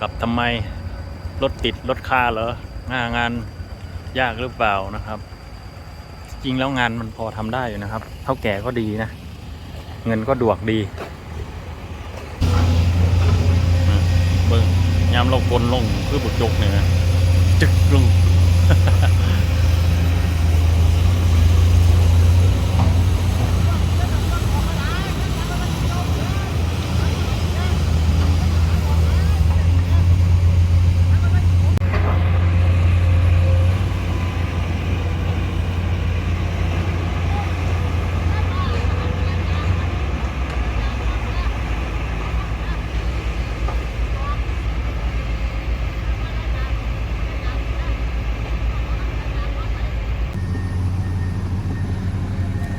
กลับทำไมรถติดรถคาเหรอหน้างานยากหรือเปล่านะครับ จริงแล้วงานมันพอทำได้อยู่นะครับเท่าแก่ก็ดีนะ เงินก็ดวกดีเบิ่งยามเรากลลงคือบุกจกเนี่ยจึกลง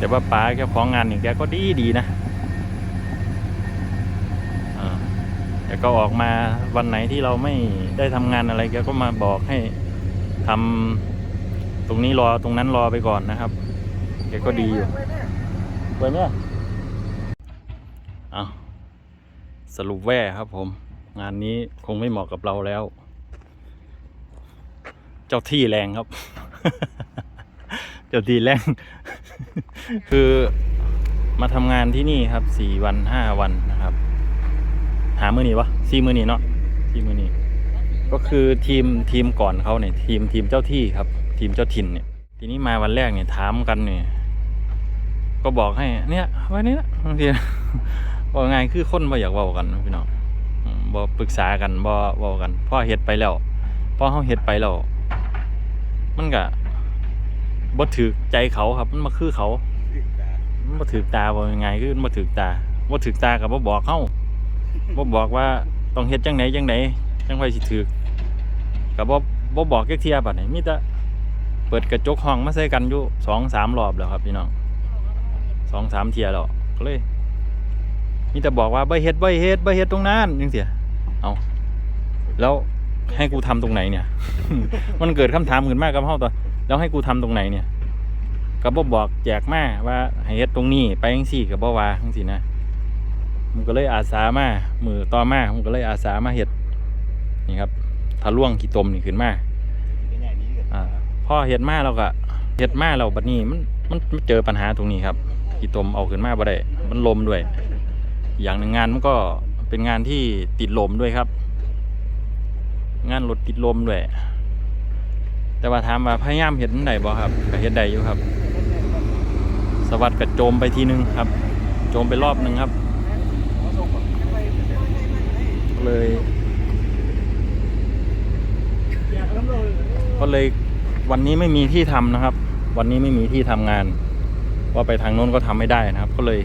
แต่ว่าป๋าเจ้าของงานนี่แกก็ดีดีนะอ่าแต่ก็ออกมาวันไหนที่เราไม่ได้ทำงานอะไรแกก็มาบอกให้ทำตรงนี้รอตรงนั้นรอไปก่อนนะครับแกก็ดีอยู่ไปไหมเอาสรุปแว่ครับผม งานนี้คงไม่เหมาะกับเราแล้ว เจ้าที่แรงครับ เจ้าที่แรงคือมาทำงานที่นี่ครับสี่วันห้าวันนะครับ หามือนี่วะสี่มือนี่เนาะสี่มือนี่ก็คือทีมทีมก่อนเขาเนี่ยทีมทีมเจ้าที่ครับ ทีมเจ้าถิ่นเนี่ย ทีนี้มาวันแรกเนี่ยถามกันเนี่ยก็บอกให้ เนี่ยวันนี้นะบางทีบอกไงายคือคนบ่อยากเว้ากันพี่น้องอืมบ่ปรึกษากันบ่เว้ากันพอเฮ็ดไปแล้วพอเฮาเฮ็ดไปแล้วมันก็ บ่ถือใจเขาครับมันมาคือเขามันบ่ถือตาบ่ยังไงคือมันบ่ถือตาบ่ถือตากับบ่บอกเฮาบ่บอกว่าต้องเฮ็ดจังไหนจังไหนจังไผสิถือกับบ่บ่บอกจักเที่ยบัดนี้มีแต่เปิดกระจกห้องมาใส่กันอยู่สองสามรอบแล้วครับพี่น้องสองสามเทียแล้วก็เลยมีแต่บอกว่าใบเฮ็ดบ่เฮ็ดบ่เฮ็ดตรงนั้นจังซี่เอาแล้วให้กูทำตรงไหนเนี่ย มันเกิดคำถามขึ้นมากกับเฮาตัว แล้วให้กูทำตรงไหนเนี่ยก็บ่บอกแจกมาว่าให้เฮ็ดตรงนี้ไปจังซี่ก็บ่ว่าจังซี่นะผมก็เลยอาสามามือต่อมาผมก็เลยอาสามาเฮ็ดนี่ครับทะล่วงขี้ตมนี่ขึ้นมาอ่าพอเฮ็ดมาแล้วก็เฮ็ดมาแล้วบัดนี้มันมันมันเจอปัญหาตรงนี้ครับขี้ตมเอาขึ้นมาบ่ได้มันลมด้วย อย่างหนึ่งงานมันก็เป็นงานที่ติดลมด้วยครับ งานรถติดลมด้วย แต่ว่าถามว่าพยายามเห็นได้บ่ครับก็เห็นได้อยู่ครับ สวัสดิกับโจมไปทีนึงครับ โจมไปรอบหนึ่งครับ เลยก็เลยวันนี้ไม่มีที่ทำนะครับ วันนี้ไม่มีที่ทำงาน ว่าไปทางโน้นก็ทำไม่ได้นะครับ ก็เลย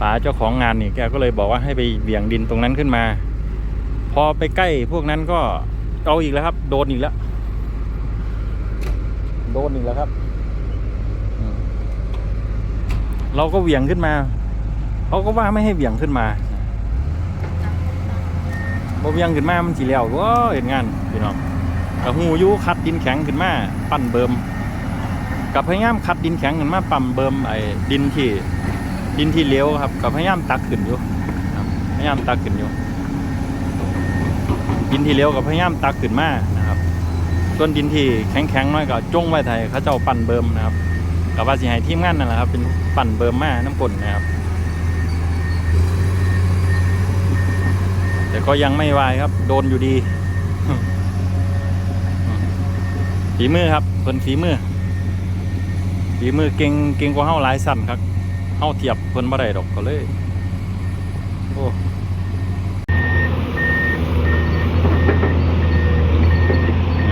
ป๋าเจ้าของงานนี่แกก็เลยบอกว่าให้ไปเบี่ยงดินตรงนั้นขึ้นมา พอไปใกล้พวกนั้นก็เอาอีกแล้วครับ โดนอีกแล้ว โดนอีกแล้วครับ เราก็เหวี่ยงขึ้นมาเขาก็ว่าไม่ให้เหวี่ยงขึ้นมาบ่เหวี่ยงขึ้นมามันสีเหลวว้าเห็นงานพี่น้องกับหูยูคัดดินแข็งขึ้นมาปั้นเบิมกับพยายามคัดดินแข็งขึ้นมาปั่มเบิมไอ้ดินที่ดินที่เหลวครับกับพยายามตักขึ้นอยู่พยายามตักขึ้นอยู่ดินที่เหลวกับพยายามตักขึ้นมา นะครับส่วนดินที่แข็งๆน้อยก็จงไว้ไทยเขาเจ้าปั่นเบิมนะครับกับว่าสิให้ทีมงานนั่นแหละครับเป็นปั่นเบิมมาน้ำกลนนะครับ แต่ก็ยังไม่วายครับ โดนอยู่ดีฝีมือครับเพิ่นฝีมือฝีมือเก่งเก่งกว่าเฮาหลายสั่นครับเฮาเทียบเพิ่นบ่ได้ดอกก็เลย โอ้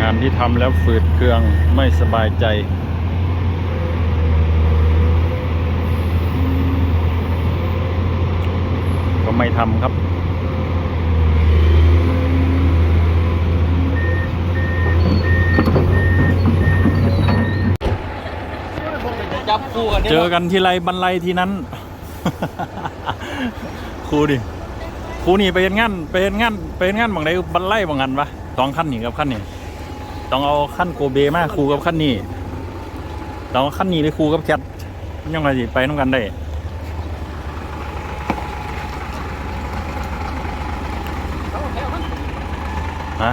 งาน ที่ทำแล้วฝืดเคืองไม่สบายใจ ก็ไม่ทำครับจับคู่กันเจอกันทีไรบรรลัยทีนั้น ครูดิครูนี่ไปเห็นงานไปเห็นงานไปเห็นงานบางใดบรรลัยบางอันปะสองขั้นนี่กับขั้นนี่ ต้องเอาขั้นโกเบมาครูกับขั้นนี้ต้องเอาขั้นนี้เลยครูกับแคทยังไงสิไปน้ำกันได้ฮะ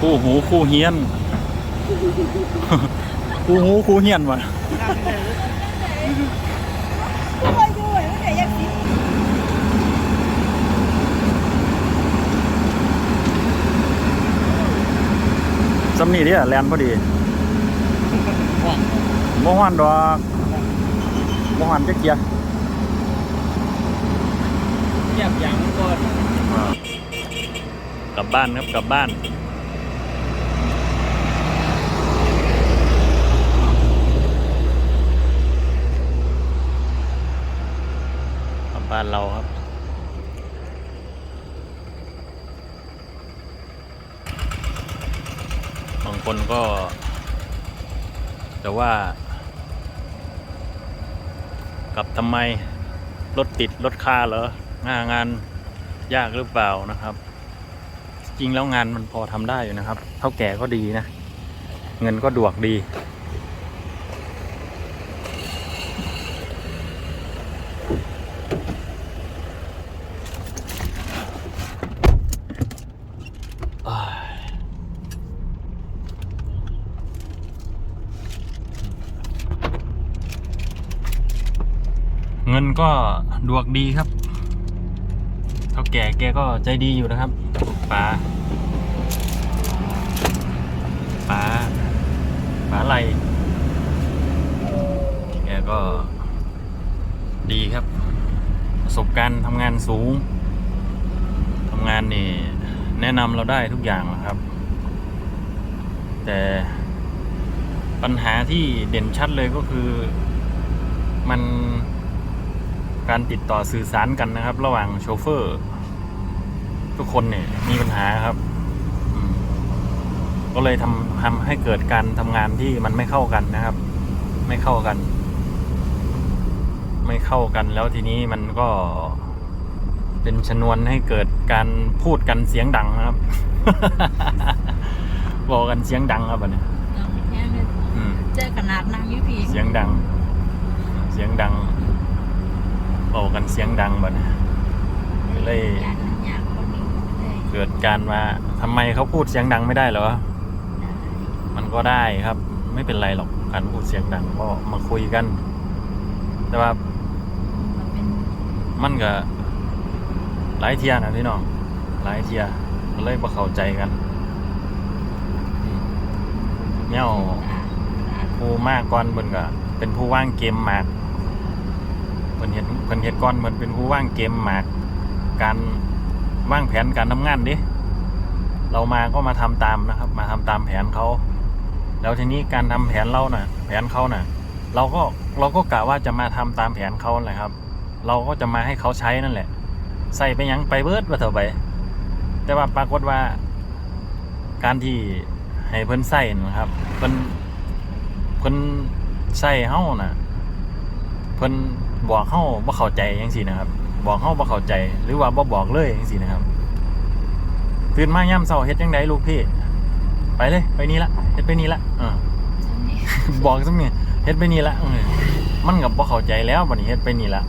คู่หูคู่เฮียน คู่หูคู่เฮียนวะ ด้วยด้วยแล้วแต่ยังสิ สำนีเดิแลนพอดีว่างบ่ฮอนดอกบ่ฮอนจักเกียเงียบยังก่อนกลับบ้านครับกลับบ้านกลับบ้านเราครับ บาง คนก็ แต่ว่า กลับทำไมรถติดรถคาเหรองานงานยากหรือเปล่านะครับ จริงแล้วงานมันพอทำได้อยู่นะครับเท่าแก่ก็ดีนะ เงินก็ดวกดี นก็ดวกดีครับเท่าแก่แกก็ใจดีอยู่นะครับป๋าป๋าป๋าไรแกก็ดีครับ ประสบการณ์ทำงานสูงทำงานนี่แนะนำเราได้ทุกอย่างนะครับ แต่ปัญหาที่เด่นชัดเลยก็คือมัน การติดต่อสื่อสารกันนะครับ ระหว่างโชเฟอร์ ทุกคนเนี่ยมีปัญหาครับอืมก็เลยทำทำให้เกิดการทำงานที่มันไม่เข้ากันนะครับ ไม่เข้ากัน ไม่เข้ากันแล้วทีนี้มันก็เป็นชนวนให้เกิดการพูดกันเสียงดังนะครับบอกกันเสียงดังครับอันเนี้ยเอาแค่นี้อืมเจอขนาดนางอยุพีเสียงดัง เสียงดัง บอกกันเสียงดังบัดนี้เลยอยากอยากคนนี้เลยเกิดการมาทำไมเขาพูดเสียงดังไม่ได้เหรอ มันก็ได้ครับ ไม่เป็นไรหรอกการพูดเสียงดังก็มาคุยกัน แต่ว่า มันเป็นมันก็หลายเทียนะพี่น้องหลายเทียก็เลยมาเข้าใจกันอืมเนี่ยอ่าอ่าผู้มากก่อนเพิ่นก็เป็นผู้ว่างเกมมากเพิ่นเฮ็ดเพิ่นเฮ็ดก่อนเพิ่นเป็นผู้ว่างเกมหมากการว่างแผนการทำงานดิเรามาก็มาทำตามนะครับ มาทำตามแผนเขาแล้วทีนี้การทำแผนเราน่ะ แผนเขาน่ะ เราก็เราก็กะว่าจะมาทำตามแผนเขาแหละครับ เราก็จะมาให้เขาใช้นั่นแหละ ใส่ไปยังไปเบิดว่าเถอะไปแต่ว่าปรากฏว่า การที่ให้เพิ่นใส่นะครับเพิ่นเพิ่นใส่เฮ้าน่ะเพิ่น บอกเฮาบ่เข้าใจจังซี่นะครับ บอกเฮาบ่เข้าใจ หรือว่าบ่บอกเลยจังซี่นะครับตื่นมายามเช้าเฮ็ดจังไดลูกพี่ ไปเลย ไปนี่ละเฮ็ดไปนี่ละเออฉันนี่บอกซะนี่เฮ็ดไปนี่ละเออมันก็บ่เข้าใจแล้วบัดนี้เฮ็ดไปนี่ละ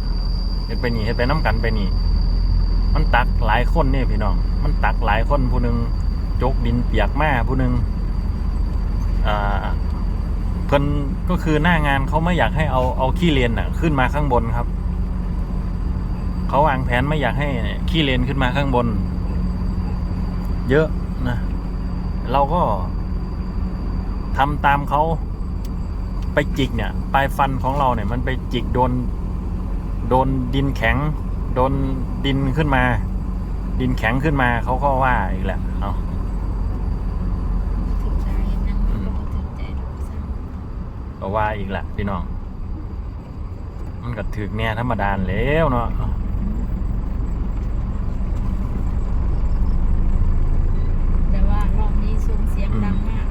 เฮ็ดไปนี่เฮ็ดไปน้กันไปนี่ มันตักหลายคนนี่พี่น้อง มันตักหลายคนผู้หนึงจกดินเปียกมาผู้หนึงอ่า เพิ่นก็คือหน้างานเขาไม่อยากให้เอาเอาขี้เลนน่ะ ขึ้นมาข้างบนครับเขาวางแผนไม่อยากให้ขี้เลนขึ้นมาข้างบน เยอะนะเราก็ทำตามเขาไปจิกเนี่ยปลายฟันของเราเนี่ย มันไปจิกโดน โดนดินแข็ง โดนดินขึ้นมา ดินแข็งขึ้นมาเขาก็ว่าอีกแหละเอา ถึงใจยังไม่รู้ถึงใจดูซ้ำ ก็ว่าอีกแหละพี่น้อง มันก็ถึกเนี่ยธรรมดาแล้วเนาะแต่ว่ารอบนี้ซุ้มเสียงดังมาก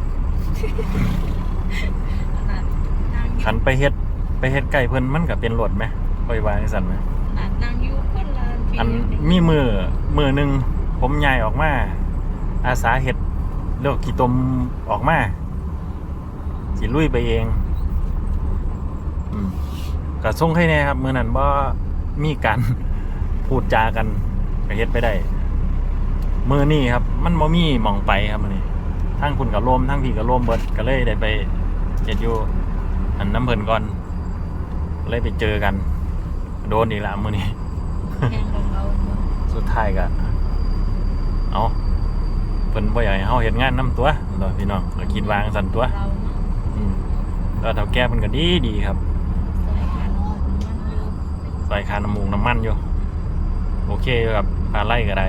ขนาดนางอขันยู่ไปเฮ็ดไปเฮ็ดไก่เพิ่นมันก็เป็นรถไหมค่อยวาจังสั่นไหมขนาดนางอยู่คนละปีอันมีมือมือหนึ่งผมใหญ่ออกมา อาสาเห็ดเลือกกี่ตมออกมาสิลุยไปเองอืม ก็ส่งให้แน่ครับมือนั้นว่ามีการพูดจากันก็เฮ็ดไปได้มือนี่ครับ มันบ่มีหมองไปครับมือนี้ทั้งคุณกับลมทั้งพี่กับลมเบิดก็เลยได้ไปเฮ็ดอยู่อันน้ำเพิ่นก่อนเลยไปเจอกัน โดนอีกและมือนี้แข่งของเราเนอะสุดท้ายก็เอาเพิ่นบ่อยากให้เฮาเฮ็ดงานนํตัวตัวพี่น้องก็คิดวาจั่งซั่นตัวเราเนาะอืมแล้วเฒ่าแก่เพิ่นก็ดีดีครับซอยขาน้ องมันอยู่ใส่คาน้ำมูกน้ำมันอยู่ โอเคอยู่ครับพาไล่ก็ได้